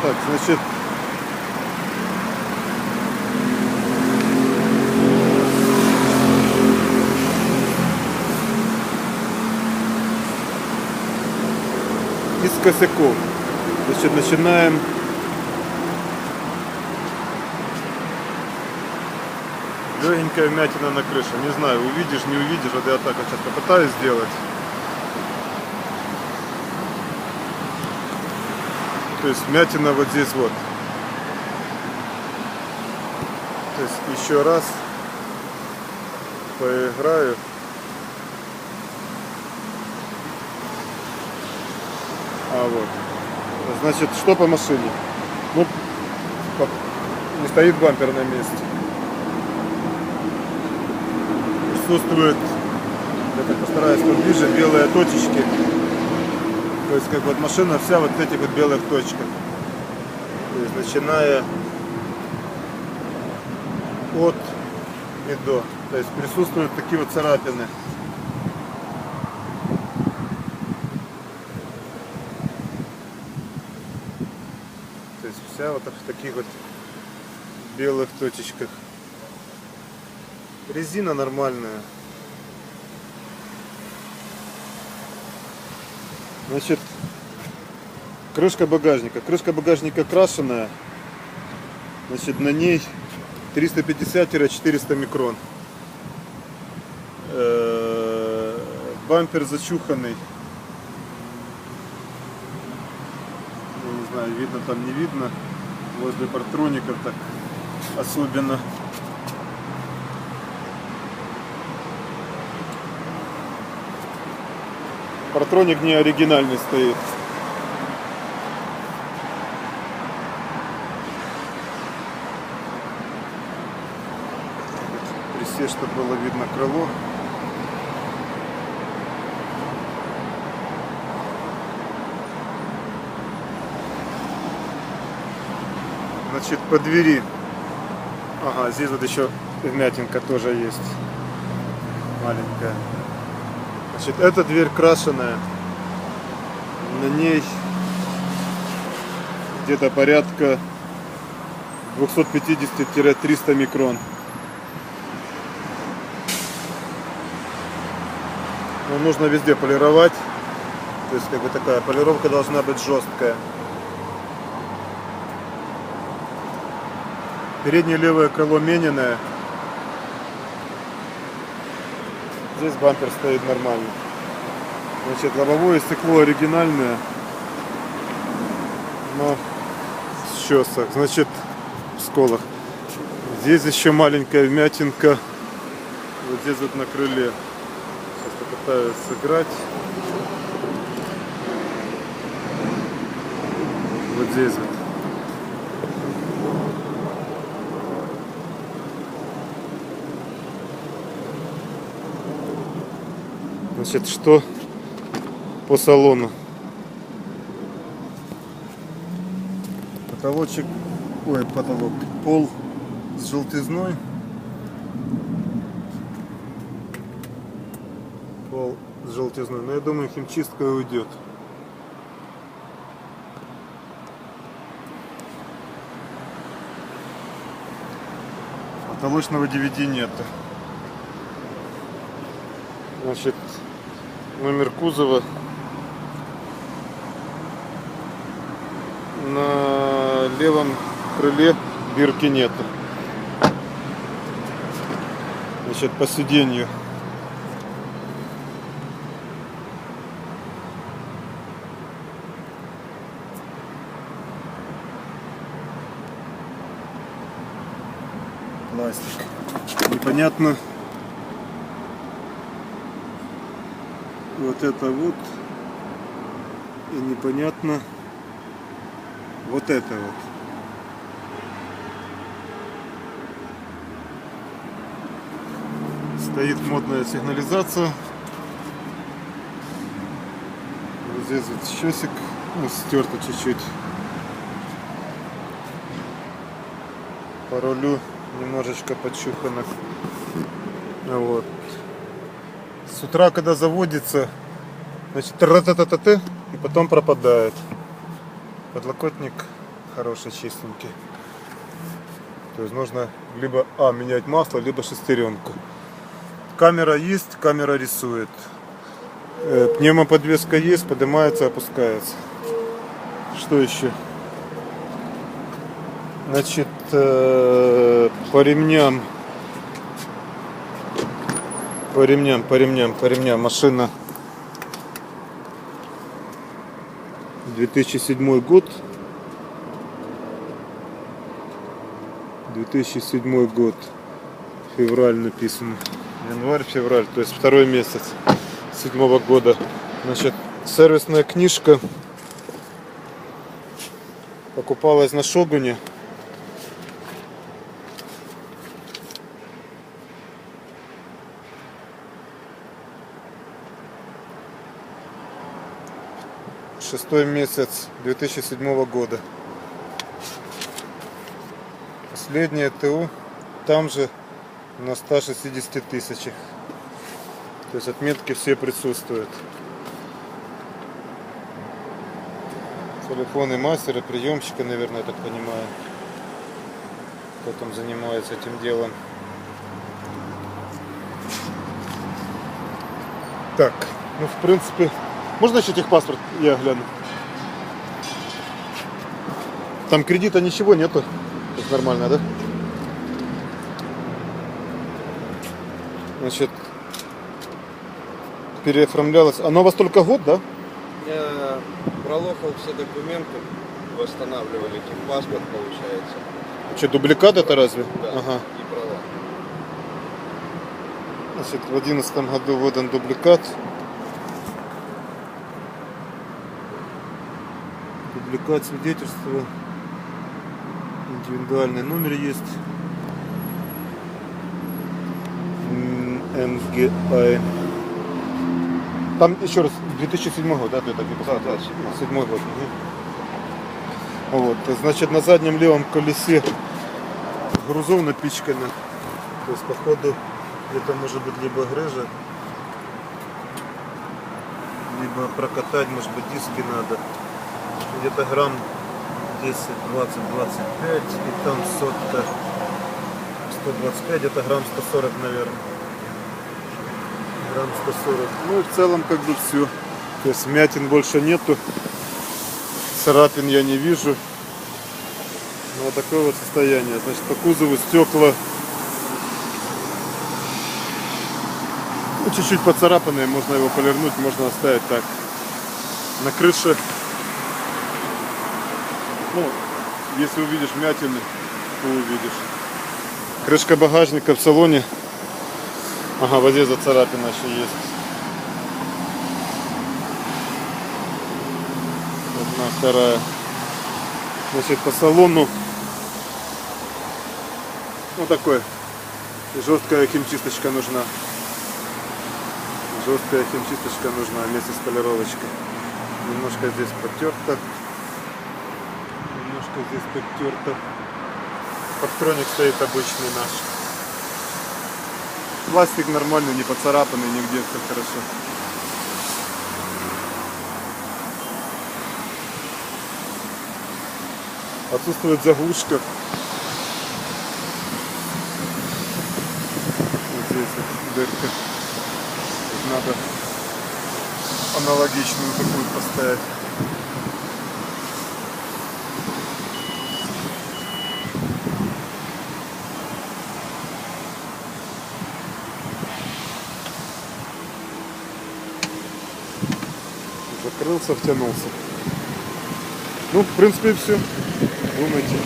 Так, значит, из косяков. Значит, начинаем легенькая вмятина на крыше. Не знаю, увидишь, не увидишь. Вот я так вот сейчас попытаюсь сделать. То есть вмятина вот здесь вот. То есть еще раз поиграю. А вот. Значит, что по машине? Ну, не стоит бампер на месте. Присутствует, я так постараюсь поближе, белые точечки. То есть как вот машина вся вот в этих вот белых точках. То есть начиная от и до. То есть присутствуют такие вот царапины. То есть вся вот в таких вот белых точечках. Резина нормальная. Значит, крышка багажника. Крышка багажника крашеная. Значит, на ней 350-400 микрон. Э, Бампер зачуханный. Я не знаю, видно там, не видно. Возле партроников так особенно. Партроник не оригинальный стоит. Присесть, чтобы было видно крыло. Значит, по двери. Ага, здесь вот еще вмятинка тоже есть. Маленькая. Значит, эта дверь крашеная. На ней где-то порядка 250-300 микрон. Но нужно везде полировать. То есть как бы такая полировка должна быть жесткая. Переднее левое крыло мененное. Здесь бампер стоит нормально. Значит, лобовое стекло оригинальное. Но с чесок. Значит, в сколах. Здесь еще маленькая вмятинка. Вот здесь вот на крыле. Сейчас попытаюсь сыграть. Вот здесь вот. Значит, что по салону? Потолочек, ой, потолок, пол с желтизной. Пол с желтизной, но я думаю, химчистка уйдет. Потолочного DVD нет. Значит, номер кузова на левом крыле бирки нету. Значит, по сиденью. Пластик. Непонятно. Вот это вот. И непонятно вот это вот. Стоит модная сигнализация. Вот здесь вот щесик, ну, стерто чуть-чуть. По рулю немножечко подчухано. Вот. С утра, когда заводится, значит, тра та та та и потом пропадает. Подлокотник хороший, чистенький. То есть нужно либо а, менять масло, либо шестеренку. Камера есть, камера рисует. Э, Пневмоподвеска есть, поднимается, опускается. Что еще? Значит, э, по ремням, по ремням, по ремням, по ремням машина 2007 год. 2007 год. Февраль написано. Январь-февраль, то есть второй месяц седьмого года. Значит, сервисная книжка покупалась на Шогуне. Шестой месяц 2007 года. Последнее ТУ там же на 160 тысячах. То есть отметки все присутствуют. Телефоны мастера, приемщика, наверное, я так понимаю. Кто там занимается этим делом. Так, ну в принципе, можно еще техпаспорт я гляну? Там кредита ничего нету. То есть нормально, да? Значит, переоформлялось. Оно у вас только год, да? Я пролохал все документы, восстанавливали паспорт, получается. Что, дубликат это разве? Да, Ага. и права. Значит, в 2011 году выдан дубликат. Дубликат свидетельства. Индивидуальный номер есть. М, МГА. Там еще раз 2007 год, да, ты так не посмотрел? да, седьмой. Седьмой год. мгм. Вот, значит, на заднем левом колесе грузов напичкано. То есть, походу, где-то может быть либо грыжа, либо прокатать, может быть, диски надо. Где-то грамм 10, 20, 25, и там сотка 125, где-то грамм 140, наверное. Грамм 140. Ну и в целом как бы все. То есть мятин больше нету. Царапин я не вижу. Ну, вот такое вот состояние. Значит, по кузову стекла ну, чуть-чуть поцарапанные, можно его полирнуть, можно оставить так. На крыше, ну, если увидишь мятины, то увидишь. Крышка багажника в салоне. Ага, вот здесь зацарапина еще есть. Одна, вторая. Значит, по салону ну такой жесткая химчисточка нужна. Жесткая химчисточка нужна вместе с полировочкой. Немножко здесь потерто. Немножко здесь потерто. Парктроник стоит обычный наш. Пластик нормальный, не поцарапанный, нигде все хорошо. Отсутствует заглушка. Вот здесь вот дырка. Тут надо аналогичную такую поставить. Закрылся, втянулся. Ну, в принципе, все. Думайте.